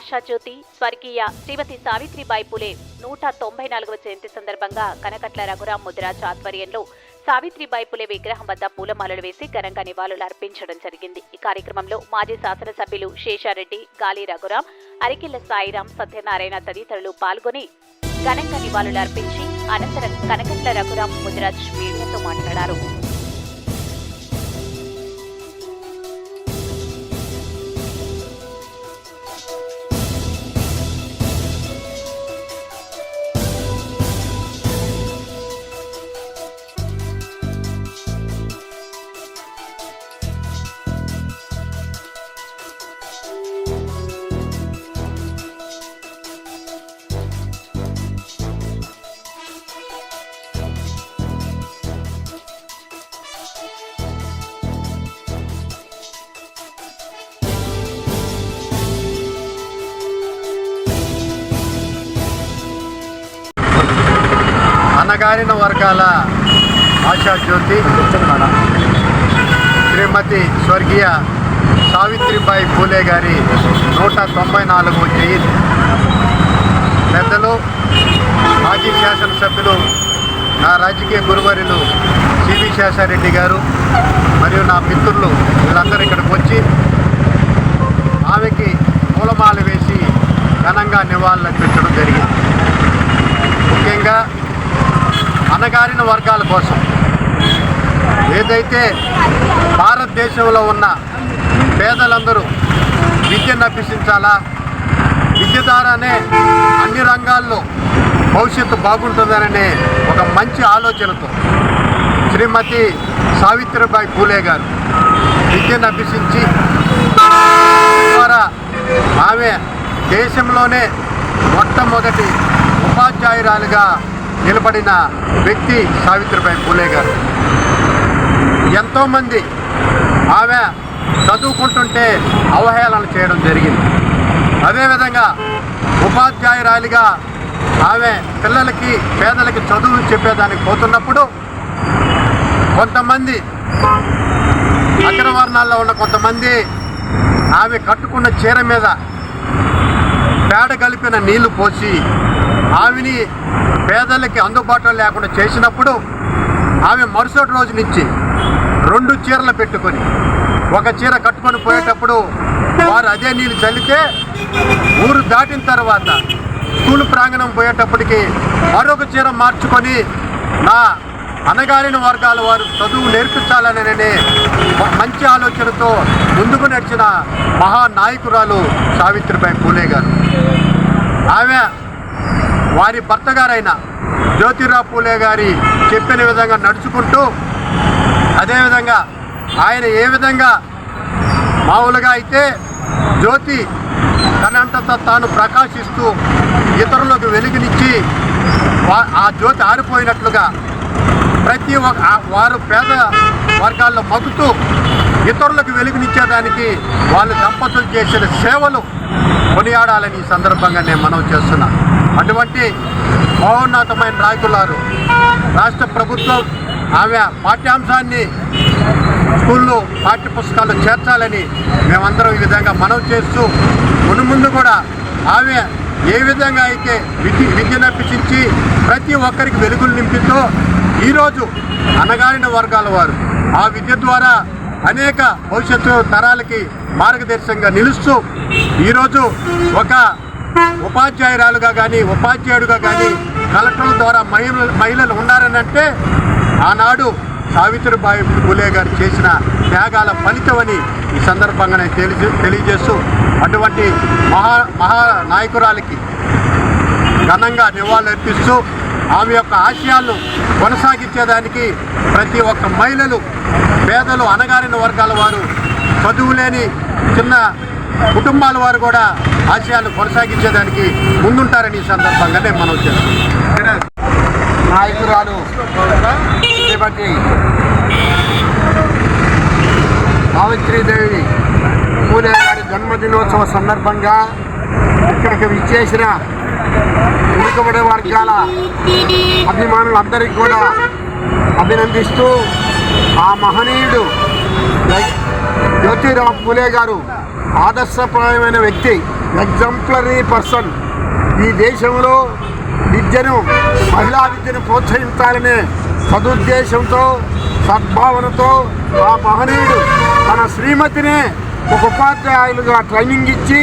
ఆశాజ్యోతి స్వర్గీయ శ్రీమతి సావిత్రిబాయి పులే నూట తొంభై నాలుగవ జయంతి సందర్భంగా కనకట్ల రఘురాం ముదిరాజ్ ఆధ్వర్యంలో సావిత్రిబాయి పులే విగ్రహం వద్ద పూలమాలలు వేసి ఘనంగా నివాళులు అర్పించడం జరిగింది. ఈ కార్యక్రమంలో మాజీ శాసనసభ్యులు శేషారెడ్డి గాలి రఘురాం అరికిల్ల సాయిరాం సత్యనారాయణ తదితరులు పాల్గొని ఘనంగా నివాళులు అర్పించి అనంతరం కనకట్ల రఘురాం ముదిరాజ్ మీడియాతో మాట్లాడారు. అణగారిన వర్గాల ఆశాజ్యోతి శ్రీమతి స్వర్గీయ సావిత్రిబాయి పూలే గారి నూట తొంభై నాలుగు జయంతి. పెద్దలు మాజీ శాసనసభ్యులు నా రాజకీయ గురువరులు సివి శేషారెడ్డి గారు మరియు నా మిత్రులు వీళ్ళందరూ ఇక్కడికి వచ్చి ఆమెకి పూలమాల వేసి ఘనంగా నివాళులర్పించడం జరిగింది. ముఖ్యంగా అణగారిన వర్గాల కోసం ఏదైతే భారతదేశంలో ఉన్న పేదలందరూ విద్యను అభ్యసించాలా విద్య ద్వారానే అన్ని రంగాల్లో భవిష్యత్తు బాగుంటుందననే ఒక మంచి ఆలోచనతో శ్రీమతి సావిత్రిబాయి పూలే గారు విద్యను అభ్యసించి ద్వారా ఆమె దేశంలోనే మొట్టమొదటి ఉపాధ్యాయురాలుగా నిలబడిన వ్యక్తి సావిత్రిబాయి పూలే గారు. ఎంతోమంది ఆమె చదువుకుంటుంటే అవహేళన చేయడం జరిగింది. అదేవిధంగా ఉపాధ్యాయురాలిగా ఆమె పిల్లలకి పేదలకి చదువు చెప్పేదానికి పోతున్నప్పుడు కొంతమంది అగ్రవర్ణాల్లో ఉన్న కొంతమంది ఆమె కట్టుకున్న చీర మీద పేడ కలిపిన నీళ్ళు పోసి ఆమెని పేదలకి అందుబాటులో లేకుండా చేసినప్పుడు ఆమె మరుసటి రోజు నుంచి రెండు చీరలు పెట్టుకొని ఒక చీర కట్టుకొని పోయేటప్పుడు వారు అదే నీళ్ళు చల్లితే ఊరు దాటిన తర్వాత స్కూల్ ప్రాంగణం పోయేటప్పటికి మరొక చీర మార్చుకొని నా అనగారిన వర్గాల వారు చదువు నేర్పించాలనే మంచి ఆలోచనతో ముందుకు నడిచిన మహానాయకురాలు సావిత్రిబాయి పూలే గారు. ఆమె వారి భర్త గారైన జ్యోతిరావు పూలే గారి చెప్పిన విధంగా నడుచుకుంటూ అదేవిధంగా ఆయన ఏ విధంగా మామూలుగా అయితే జ్యోతి తనంతట తాను ప్రకాశిస్తూ ఇతరులకు వెలుగునిచ్చి ఆ జ్యోతి ఆరిపోయినట్లుగా ప్రతి ఒక్క వారు పేద వర్గాల్లో మగ్గుతూ ఇతరులకు వెలుగునిచ్చేదానికి వాళ్ళు దంపతులు చేసిన సేవలు కొనియాడాలని ఈ సందర్భంగా నేను మనం చేస్తున్నాను అటువంటి మహోన్నతమైన నాయకులారు రాష్ట్ర ప్రభుత్వం ఆమె పాఠ్యాంశాన్ని స్కూల్లో పాఠ్య పుస్తకాలు చేర్చాలని మేమందరం ఈ విధంగా మనవి చేస్తూ మునుముందు కూడా ఆమె ఏ విధంగా అయితే విద్య విద్యను అభ్యసించి ప్రతి ఒక్కరికి వెలుగులు నింపిందో ఈరోజు అనగారిన వర్గాల వారు ఆ విద్య ద్వారా అనేక భవిష్యత్తు తరాలకి మార్గదర్శకంగా నిలుస్తూ ఈరోజు ఒక ఉపాధ్యాయురాలుగా కానీ ఉపాధ్యాయుడిగా కానీ కలెక్టర్ల ద్వారా మహిళలు మహిళలు ఉన్నారనంటే ఆనాడు సావిత్రిబాయి పూలే గారు చేసిన త్యాగాల ఫలితమని ఈ సందర్భంగా నేను తెలియ తెలియజేస్తూ అటువంటి మహా మహానాయకురాలకి ఘనంగా నివాళులర్పిస్తూ ఆమె యొక్క ఆశయాలను కొనసాగించేదానికి ప్రతి ఒక్క మహిళలు పేదలు అనగారిన వర్గాల వారు చదువులేని చిన్న కుటుంబాల వారు కూడా ఆశయాలు కొనసాగించేదానికి ముందుంటారని ఈ సందర్భంగా నేను మనం చేస్తాను నాయకురాలు శ్రీమతి సావిత్రీదేవి పూలే గారి జన్మదినోత్సవ సందర్భంగా ఇక్కడికి విచ్చేసిన వెనుకబడే వర్గాల అభిమానులందరికీ కూడా అభినందిస్తూ ఆ మహనీయుడు జ్యోతిరావు పూలే గారు ఆదర్శప్రాయమైన వ్యక్తి ఎగ్జంప్లరీ పర్సన్ ఈ దేశంలో విద్యను మహిళా విద్యను ప్రోత్సహించాలనే సదుద్దేశంతో సద్భావనతో ఆ మహనీయుడు తన శ్రీమతినే ఒక ఉపాధ్యాయులుగా ట్రైనింగ్ ఇచ్చి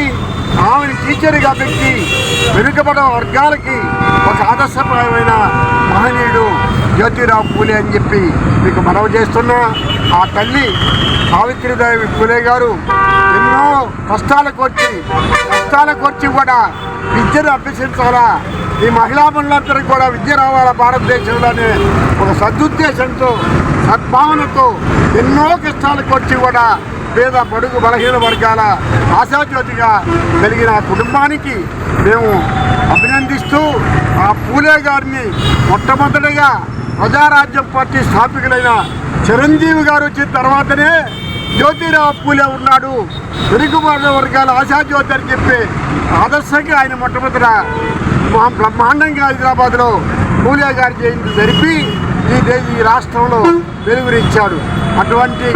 ఆమెను టీచర్గా పెట్టి వెనుకబడ వర్గాలకి ఒక ఆదర్శప్రాయమైన మహనీయుడు జ్యోతిరావు పూలే అని చెప్పి మీకు మనవి చేస్తున్నా. ఆ తల్లి సావిత్రిదేవి పూలే గారు ఎన్నో కష్టాలకు వచ్చి కష్టాలకు వచ్చి కూడా విద్యను అభ్యసించాలా? ఈ మహిళా మండలందరికీ కూడా విద్య రావాలా భారతదేశంలోనే? ఒక సదుద్దేశంతో సద్భావనతో ఎన్నో కష్టాలకు వచ్చి కూడా పేద బడుగు బలహీన వర్గాల ఆశాజ్యోతిగా కలిగిన కుటుంబానికి మేము అభినందిస్తూ ఆ పూలే గారిని మొట్టమొదటిగా ప్రజారాజ్యం పార్టీ స్థాపికులైన చిరంజీవి గారు వచ్చిన తర్వాతనే జ్యోతిరావు పూలే ఉన్నాడు. వెనుకబడిన వర్గాల ఆశాజ్యోతి అని చెప్పి ఆదర్శంగా ఆయన మొట్టమొదట బ్రహ్మాండంగా హైదరాబాద్లో పూలే గారి జయంతి జరిపి ఈ దే ఈ రాష్ట్రంలో వెలుగునిచ్చాడు. అటువంటి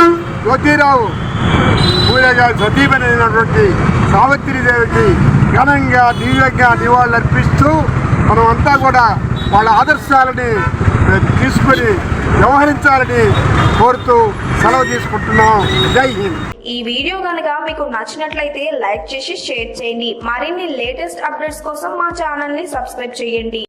జ్యోతిరావు పూలే గారి సతీమణైనటువంటి సావిత్రిదేవికి ఘనంగా దివ్యంగా నివాళులర్పిస్తూ అర్పిస్తూ మనమంతా కూడా వాళ్ళ ఆదర్శాలని తీసుకొని వ్యవహరించాలని కోరుతూ సెలవు తీసుకుంటున్నాం. జై హింద్. ఈ వీడియో కనుక మీకు నచ్చినట్లయితే లైక్ చేసి షేర్ చేయండి. మరిన్ని లేటెస్ట్ అప్డేట్స్ కోసం మా ఛానల్ని సబ్స్క్రైబ్ చేయండి.